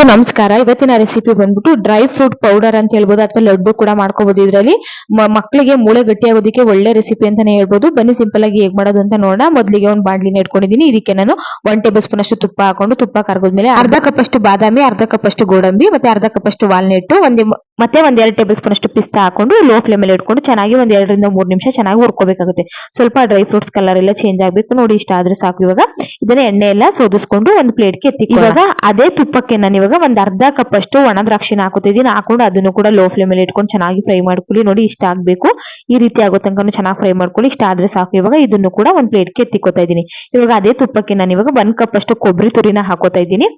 ಎಲ್ರಿಗೂ ನಮಸ್ಕಾರ. ಇವತ್ತಿನ ರೆಸಿಪಿ ಬಂದ್ಬಿಟ್ಟು ಡ್ರೈ ಫ್ರೂಟ್ ಪೌಡರ್ ಅಂತ ಹೇಳ್ಬೋದು, ಅಥವಾ ಲಡ್ಡು ಕೂಡ ಮಾಡ್ಕೋಬಹುದು ಇದರಲ್ಲಿ. ಮಕ್ಕಳಿಗೆ ಮೂಳೆ ಗಟ್ಟಿಯಾಗೋದಕ್ಕೆ ಒಳ್ಳೆ ರೆಸಿಪಿ ಅಂತಾನೆ ಹೇಳ್ಬೋದು. ಬನ್ನಿ ಸಿಂಪಲ್ ಆಗಿ ಹೇಗ್ ಮಾಡೋದು ಅಂತ ನೋಡೋಣ. ಮೊದಲಿಗೆ ಒಂದು ಬಾಂಡ್ಲಿನ ಇಟ್ಕೊಂಡಿದ್ದೀನಿ. ಇದಕ್ಕೆ ನಾನು ಒನ್ ಟೇಬಲ್ ಸ್ಪೂನ್ ಅಷ್ಟು ತುಪ್ಪ ಹಾಕೊಂಡು, ತುಪ್ಪ ಕರ್ಗೋದ್ಮೇಲೆ ಅರ್ಧ ಕಪ್ ಅಷ್ಟು ಬಾದಾಮಿ, ಅರ್ಧ ಕಪ್ ಅಷ್ಟು ಗೋಡಂಬಿ, ಮತ್ತೆ ಅರ್ಧ ಕಪ್ ಅಷ್ಟು ವಾಲ್ನೆಟ್, ಒಂದು ಮತ್ತೆ ಒಂದ್ ಎರಡು ಟೇಬಲ್ ಸ್ಪೂನ್ ಅಷ್ಟು ಪಿಸ್ತಾ ಹಾಕೊಂಡು ಲೋ ಫ್ಲೇಮ್ ಅಲ್ಲಿ ಇಟ್ಕೊಂಡು ಚೆನ್ನಾಗಿ ಒಂದ್ ಎರಡರಿಂದ ಮೂರ್ ನಿಮಿಷ ಚೆನ್ನಾಗಿ ಹುರ್ಕೋಬೇಕಾಗುತ್ತೆ. ಸ್ವಲ್ಪ ಡ್ರೈ ಫ್ರೂಟ್ಸ್ ಕಲರ್ ಎಲ್ಲ ಚೇಂಜ್ ಆಗ್ಬೇಕು ನೋಡಿ ಇಷ್ಟ ಆದ್ರೆ ಸಾಕು ಇವಾಗ. ಇದನ್ನ ಎಣ್ಣೆ ಎಲ್ಲ ಸೋದಿಸ್ಕೊಂಡು ಒಂದು ಪ್ಲೇಟ್ಗೆ ಎತ್ತಿ ಇವಾಗ ಅದೇ ತುಪ್ಪಕ್ಕೆ ನಾನು ಇವಾಗ ಒಂದ್ ಅರ್ಧ ಕಪ್ ಅಷ್ಟು ಒಣ ದ್ರಾಕ್ಷಿನ ಹಾಕೋತಿದ್ದೀನಿ ಹಾಕೊಂಡು ಅದನ್ನು ಕೂಡ ಲೋ ಫ್ಲೇಮ್ ಅಲ್ಲಿ ಇಟ್ಕೊಂಡು ಚೆನ್ನಾಗಿ ಫ್ರೈ ಮಾಡ್ಕೊಳ್ಳಿ. ನೋಡಿ ಇಷ್ಟ ಆಗ್ಬೇಕು. ಈ ರೀತಿ ಆಗೋ ತನಕ ಚೆನ್ನಾಗಿ ಫ್ರೈ ಮಾಡ್ಕೊಳ್ಳಿ. ಇಷ್ಟ ಆದ್ರೆ ಸಾಕು. ಇವಾಗ ಇದನ್ನು ಕೂಡ ಒಂದ್ ಪ್ಲೇಟ್ಗೆ ಎತ್ತಿಕೋತಾ ಇದ್ದೀನಿ. ಇವಾಗ ಅದೇ ತುಪ್ಪಕ್ಕೆ ನಾನು ಇವಾಗ ಒಂದ್ ಕಪ್ ಅಷ್ಟು ಕೊಬ್ಬರಿ ತುರಿನ ಹಾಕೋತಾ ಇದ್ದೀನಿ.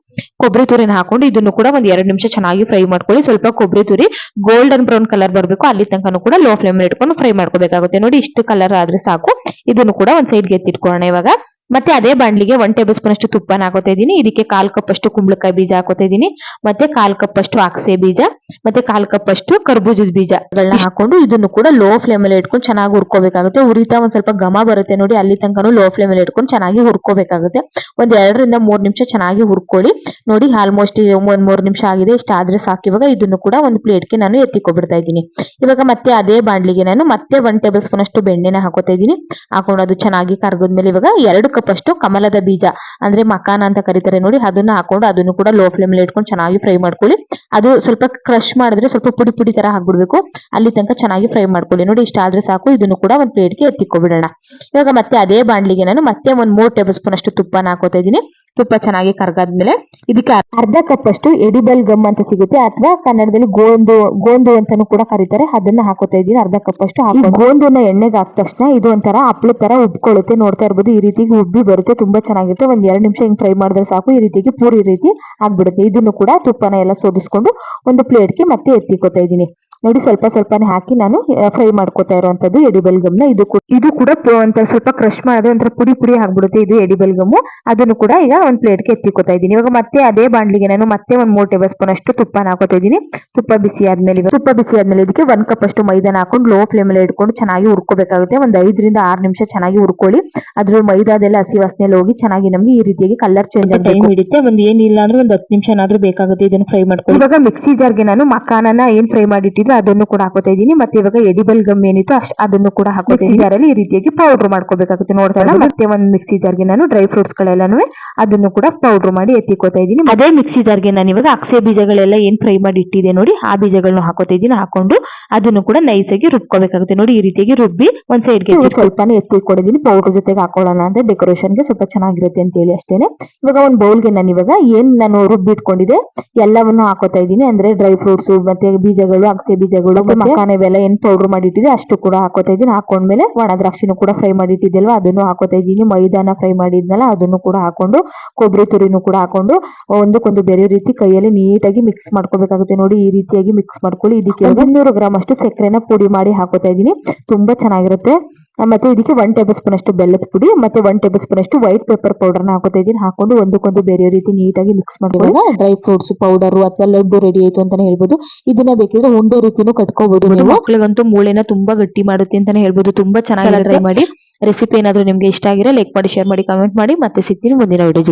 ಕೊಬ್ಬರಿ ತುರಿನ ಹಾಕೊಂಡು ಇದನ್ನು ಕೂಡ ಒಂದ್ ಎರಡು ನಿಮಿಷ ಚೆನ್ನಾಗಿ ಫ್ರೈ ಮಾಡ್ಕೊಳ್ಳಿ. ಸ್ವಲ್ಪ ಕೊಬ್ಬರಿ ತುರಿ ಗೋಲ್ಡನ್ ಬ್ರೌನ್ ಕಲರ್ ಬರಬೇಕು. ಅಲ್ಲಿ ತನಕನೂ ಕೂಡ ಲೋ ಫ್ಲೇಮ್ ಇಟ್ಕೊಂಡು ಫ್ರೈ ಮಾಡ್ಕೋಬೇಕಾಗುತ್ತೆ. ನೋಡಿ ಇಷ್ಟು ಕಲರ್ ಆದ್ರೆ ಸಾಕು. ಇದನ್ನು ಕೂಡ ಒಂದ್ ಸೈಡ್ಗೆ ಎತ್ತಿಟ್ಕೊಳ್ಳೋಣ ಇವಾಗ. ಮತ್ತೆ ಅದೇ ಬಾಂಡ್ಲಿಗೆ ಒನ್ ಟೇಬಲ್ ಸ್ಪೂನ್ ಅಷ್ಟು ತುಪ್ಪನ ಹಾಕೋತಾ ಇದ್ದೀನಿ. ಇದಕ್ಕೆ ಕಾಲ್ ಕಪ್ ಅಷ್ಟು ಕುಂಬಳಕಾಯಿ ಬೀಜ ಹಾಕೋತಾ ಇದ್ದೀನಿ. ಮತ್ತೆ ಕಾಲ್ ಕಪ್ ಅಷ್ಟು ಆಕ್ಸೆ ಬೀಜ, ಮತ್ತೆ ಕಾಲ್ ಕಪ್ ಅಷ್ಟು ಕರ್ಬೂಜದ ಬೀಜಗಳನ್ನ ಹಾಕೊಂಡು ಇದನ್ನು ಕೂಡ ಲೋ ಫ್ಲೇಮ್ ಅಲ್ಲಿ ಇಟ್ಕೊಂಡು ಚೆನ್ನಾಗಿ ಹುರ್ಕೋಬೇಕಾಗುತ್ತೆ. ಉರಿತಾ ಒಂದ್ ಸ್ವಲ್ಪ ಘಮ ಬರುತ್ತೆ ನೋಡಿ, ಅಲ್ಲಿ ತನಕನು ಲೋ ಫ್ಲೇಮ್ ಅಲ್ಲಿ ಇಟ್ಕೊಂಡು ಚೆನ್ನಾಗಿ ಹುರ್ಕೋಬೇಕಾಗುತ್ತೆ. ಒಂದ್ ಎರಡರಿಂದ ಮೂರ್ ನಿಮಿಷ ಚೆನ್ನಾಗಿ ಹುರ್ಕೊಳ್ಳಿ. ನೋಡಿ ಆಲ್ಮೋಸ್ಟ್ ಒಂದ್ ಮೂರ್ ನಿಮಿಷ ಆಗಿದೆ, ಇಷ್ಟ ಆದ್ರೆ ಸಾಕು. ಇವಾಗ ಇದನ್ನು ಕೂಡ ಒಂದು ಪ್ಲೇಟ್ಗೆ ನಾನು ಎತ್ತಿಕೊಬಿಡ್ತಾ ಇದ್ದೀನಿ. ಇವಾಗ ಮತ್ತೆ ಅದೇ ಬಾಂಡ್ಲಿಗೆ ನಾನು ಮತ್ತೆ ಒನ್ ಟೇಬಲ್ ಸ್ಪೂನ್ ಅಷ್ಟು ಬೆಣ್ಣೆನ ಹಾಕೋತಾ ಇದ್ದೀನಿ. ಹಾಕೊಂಡು ಅದು ಚೆನ್ನಾಗಿ ಕರ್ಗದ್ಮೇಲೆ ಇವಾಗ ಎರಡು ಅಷ್ಟು ಕಮಲದ ಬೀಜ, ಅಂದ್ರೆ ಮಕಾನ ಅಂತ ಕರೀತಾರೆ ನೋಡಿ, ಅದನ್ನ ಹಾಕೊಂಡು ಅದನ್ನು ಕೂಡ ಲೋ ಫ್ಲೇಮ್ ಅಲ್ಲಿ ಇಟ್ಕೊಂಡು ಚೆನ್ನಾಗಿ ಫ್ರೈ ಮಾಡ್ಕೊಳ್ಳಿ. ಅದು ಸ್ವಲ್ಪ ಕ್ರಶ್ ಮಾಡಿದ್ರೆ ಸ್ವಲ್ಪ ಪುಡಿ ಪುಡಿ ತರ ಹಾಕ್ಬಿಡ್ಬೇಕು ಅಲ್ಲಿ ತನಕ ಚೆನ್ನಾಗಿ ಫ್ರೈ ಮಾಡ್ಕೊಳ್ಳಿ. ನೋಡಿ, ಇಷ್ಟ ಆದ್ರೆ ಸಾಕು, ಇದನ್ನು ಕೂಡ ಒಂದು ಪ್ಲೇಟ್ಗೆ ಎತ್ತಿಕೊಬಿಡೋಣ. ಇವಾಗ ಮತ್ತೆ ಅದೇ ಬಾಂಡ್ಲಿಗೆ ನಾನು ಮತ್ತೆ ಒಂದ್ ಮೂರ್ ಟೇಬಲ್ ಸ್ಪೂನ್ ಅಷ್ಟು ತುಪ್ಪನ ಹಾಕೋತಾ ಇದ್ದೀನಿ. ತುಪ್ಪ ಚೆನ್ನಾಗಿ ಕರ್ಗಾದ್ಮೇಲೆ ಇದಕ್ಕೆ ಅರ್ಧ ಕಪ್ ಅಷ್ಟು ಎಡಿಬಲ್ ಗಮ್ ಅಂತ ಸಿಗುತ್ತೆ, ಅಥವಾ ಕನ್ನಡದಲ್ಲಿ ಗೋಂದು ಗೋಂದು ಅಂತಾನು ಕೂಡ ಕರೀತಾರೆ. ಅದನ್ನ ಹಾಕೋತಾ ಇದ್ದೀನಿ, ಅರ್ಧ ಕಪ್ ಅಷ್ಟು ಗೋಂದು ಗೋಂದುನ ಎಣ್ಣೆಗೆ ಹಾಕಿದ ತಕ್ಷಣ ಇದು ಒಂಥರ ಹಪ್ಪಳ ತರ ಉಬ್ಕೊಳ್ಳುತ್ತೆ. ನೋಡ್ತಾ ಇರ್ಬೋದು, ಈ ರೀತಿ ಉಬ್ಬಿ ಬರುತ್ತೆ ತುಂಬಾ ಚೆನ್ನಾಗಿರುತ್ತೆ. ಒಂದು ಎರಡು ನಿಮಿಷ ಹಿಂಗೆ ಫ್ರೈ ಮಾಡಿದ್ರೆ ಸಾಕು. ಈ ರೀತಿಗೆ ಪೂರಿ ರೀತಿ ಆಗ್ಬಿಡುತ್ತೆ. ಇದನ್ನು ಕೂಡ ತುಪ್ಪನ ಎಲ್ಲ ಸೋದಿಸ್ಕೊಂಡು ಒಂದು ಪ್ಲೇಟ್ಗೆ ಮತ್ತೆ ಎತ್ತಿಕೋತಾ ಇದ್ದೀನಿ. ನೋಡಿ ಸ್ವಲ್ಪ ಸ್ವಲ್ಪನೇ ಹಾಕಿ ನಾನು ಫ್ರೈ ಮಾಡ್ಕೋತಾ ಇರುವಂತದ್ದು ಎಡಿಬಲ್ ಗಮ್ನ ಇದು ಇದು ಕೂಡ ಒಂಥರ ಸ್ವಲ್ಪ ಕ್ರಶ್ ಮಾಡಿದ್ರೆ ಒಂಥರ ಪುಡಿ ಪುಡಿ ಆಗ್ಬಿಡುತ್ತೆ ಇದು ಎಡಿಬಲ್ ಗಮ್ಮು ಅದನ್ನು ಕೂಡ ಈಗ ಒಂದ್ ಪ್ಲೇಟ್ಗೆ ಎತ್ತಿಕೋತಾ ಇದ್ದೀನಿ. ಇವಾಗ ಮತ್ತೆ ಅದೇ ಬಾಂಡ್ಲಿಗೆ ನಾನು ಮತ್ತೆ ಒಂದ್ ಮೂರ್ ಟೇಬಲ್ ಸ್ಪೂನ್ ಅಷ್ಟು ತುಪ್ಪನ ಹಾಕೋತಾ ಇದ್ದೀನಿ. ತುಪ್ಪ ಬಿಸಿ ಆದ್ಮೇಲೆ ತುಪ್ಪ ಬಿಸಿ ಆದ್ಮೇಲೆ ಇದಕ್ಕೆ ಒಂದ್ ಕಪ್ ಅಷ್ಟು ಮೈದಾನ ಹಾಕೊಂಡು ಲೋ ಫ್ಲೇಮ್ ಅಲ್ಲಿ ಇಟ್ಕೊಂಡು ಚೆನ್ನಾಗಿ ಹುರ್ಕೋಬೇಕಾಗುತ್ತೆ. ಒಂದ್ ಐದರಿಂದ ಆರು ನಿಮಿಷ ಚೆನ್ನಾಗಿ ಹುರ್ಕೊಳ್ಳಿ. ಅದ್ರ ಮೈದಾದೆಲ್ಲ ಹಸಿ ವಾಸನೆ ಹೋಗಿ ಚೆನ್ನಾಗಿ ನಮ್ಗೆ ಈ ರೀತಿಯಾಗಿ ಕಲರ್ ಚೇಂಜ್ ಆಗಿ ಟೈಮ್ ಹಿಡಿತೆ ಒಂದ್ ಏನಿಲ್ಲ ಅಂದ್ರೆ ಒಂದು ಹತ್ತು ನಿಮಿಷ ಏನಾದ್ರೂ ಬೇಕಾಗುತ್ತೆ ಇದನ್ನ ಫ್ರೈ ಮಾಡ್ಕೊಳ್ಳಿ. ಇವಾಗ ಮಿಕ್ಸಿ ಜಾರ್ಗೆ ನಾನು ಮಕಾನನ ಏನ್ ಫ್ರೈ ಮಾಡಿಟ್ಟಿದ್ದು ಅದನ್ನು ಕೂಡ ಹಾಕೋತಾ ಇದ್ದೀನಿ. ಮತ್ತೆ ಇವಾಗ ಎಡಿಬಲ್ ಗಮ್ ಏನಿತ್ತು ಅಷ್ಟು ಅದನ್ನು ಕೂಡ ಹಾಕೋತಾ ಜಾರಲ್ಲಿ ಈ ರೀತಿಯಾಗಿ ಪೌಡರ್ ಮಾಡ್ಕೋಬೇಕಾಗುತ್ತೆ. ನೋಡ್ತಾ ಇಲ್ಲ ಮತ್ತೆ ಒಂದು ಮಿಕ್ಸಿ ಜಾರ್ಗೆ ನಾನು ಡ್ರೈ ಫ್ರೂಟ್ಸ್ ಗಳೆಲ್ಲಾನು ಅದನ್ನು ಕೂಡ ಪೌಡರ್ ಮಾಡಿ ಎತ್ತಿಕೋತಾ ಇದ್ದೀನಿ. ಅದೇ ಮಿಕ್ಸಿ ಜಾರ್ಗೆ ನಾನು ಇವಾಗ ಅಕ್ಸೆ ಬೀಜಗಳೆಲ್ಲ ಏನ್ ಫ್ರೈ ಮಾಡಿ ಇಟ್ಟಿದೆ ನೋಡಿ ಆ ಬೀಜಗಳನ್ನ ಹಾಕೋತಾ ಇದ್ದೀನಿ. ಹಾಕೊಂಡು ಅದನ್ನು ಕೂಡ ನೈಸ್ ಆಗಿ ರುಬ್ಕೋಬೇಕಾಗುತ್ತೆ. ನೋಡಿ ಈ ರೀತಿಯಾಗಿ ರುಬ್ಬಿ ಒಂದ್ ಸೈಡ್ಗೆ ಸ್ವಲ್ಪನೇ ಎತ್ತಿಕೊಂಡಿದ್ದೀನಿ. ಪೌಡರ್ ಜೊತೆಗೆ ಹಾಕೊಳ್ಳೋಣ ಅಂದ್ರೆ ಡೆಕೋರೇಷನ್ಗೆ ಸ್ವಲ್ಪ ಚೆನ್ನಾಗಿರುತ್ತೆ ಅಂತ ಹೇಳಿ ಅಷ್ಟೇನೆ. ಇವಾಗ ಒಂದ್ ಬೌಲ್ಗೆ ನಾನು ಇವಾಗ ಏನ್ ನಾನು ರುಬ್ಬಿಟ್ಕೊಂಡಿದೆ ಎಲ್ಲವನ್ನು ಹಾಕೋತಾ ಇದ್ದೀನಿ. ಅಂದ್ರೆ ಡ್ರೈ ಫ್ರೂಟ್ಸ್ ಮತ್ತೆ ಬೀಜಗಳು ಅಗಸೆ ಬೀಜಗಳು ಮಕಾನ ಇವೆಲ್ಲ ಏನ್ ಪೌಡರ್ ಮಾಡಿಟ್ಟಿದೆ ಅಷ್ಟು ಕೂಡ ಹಾಕೋತಾ ಇದೀನಿ ಹಾಕೊಂಡ್ಮೇಲೆ ಒಣ ದ್ರಾಕ್ಷಿನೂ ಕೂಡ ಫ್ರೈ ಮಾಡಿಟ್ಟಿದ್ದಲ್ವಾ? ಅದನ್ನು ಹಾಕೋತಾ ಇದೀನಿ ಮೈದಾನ ಫ್ರೈ ಮಾಡಿದ್ನಲ್ಲ ಅದನ್ನು ಕೂಡ ಹಾಕೊಂಡು ಕೊಬ್ಬರಿ ತುರಿನೂ ಕೂಡ ಹಾಕೊಂಡು ಒಂದಕ್ಕೊಂದು ಬೇರೆ ರೀತಿ ಕೈಯಲ್ಲಿ ನೀಟಾಗಿ ಮಿಕ್ಸ್ ಮಾಡ್ಕೋಬೇಕಾಗುತ್ತೆ ನೋಡಿ. ಈ ರೀತಿಯಾಗಿ ಮಿಕ್ಸ್ ಮಾಡ್ಕೊಳ್ಳಿ. ಇದಕ್ಕೆ ನೂರು ಗ್ರಾಮ್ ಅಷ್ಟು ಸಕ್ಕರೆನ ಪುಡಿ ಮಾಡಿ ಹಾಕೋತಾ ಇದೀನಿ ತುಂಬಾ ಚೆನ್ನಾಗಿರುತ್ತೆ. ಮತ್ತೆ ಇದಕ್ಕೆ ಒನ್ ಟೇಬಲ್ ಸ್ಪೂನ್ ಅಷ್ಟು ಬೆಲ್ಲದ ಪುಡಿ ಮತ್ತೆ ಒನ್ ಟೇಬಲ್ ಸ್ಪೂನ್ ಅಷ್ಟು ವೈಟ್ ಪೇಪರ್ ಪೌಡರ್ನ ಹಾಕೋತಾ ಇದ್ದೀನಿ. ಹಾಕೊಂಡು ಒಂದಕ್ಕೊಂದು ಬೇರೆ ರೀತಿ ನೀಟಾಗಿ ಮಿಕ್ಸ್ ಮಾಡ್ಕೊಳ್ಳಿ ಡ್ರೈ ಫ್ರೂಟ್ಸ್ ಪೌಡರ್ ಅಥವಾ ಲಡ್ಡು ರೆಡಿ ಆಯ್ತು ಅಂತಾನೆ ಹೇಳ್ಬೋದು. ಇದನ್ನ ಬೇಕಿದ್ರೆ ಉಂಡೆ ರೀತಿನೂ ಕಟ್ಕೋಬಹುದು ನೀವು. ಮಕ್ಕಳಿಗಂತೂ ಮೂಳೆನ ತುಂಬಾ ಗಟ್ಟಿ ಮಾಡುತ್ತೆ ಅಂತಾನೆ ಹೇಳ್ಬೋದು. ತುಂಬಾ ಚೆನ್ನಾಗಿ ಟ್ರೈ ಮಾಡಿ. ರೆಸಿಪಿ ಏನಾದ್ರು ನಿಮ್ಗೆ ಇಷ್ಟ ಆಗಿರೋ ಲೈಕ್ ಮಾಡಿ ಶೇರ್ ಮಾಡಿ ಕಮೆಂಟ್ ಮಾಡಿ. ಮತ್ತೆ ಸಿಗ್ತೀನಿ ಮುಂದಿನ ವಿಡಿಯೋ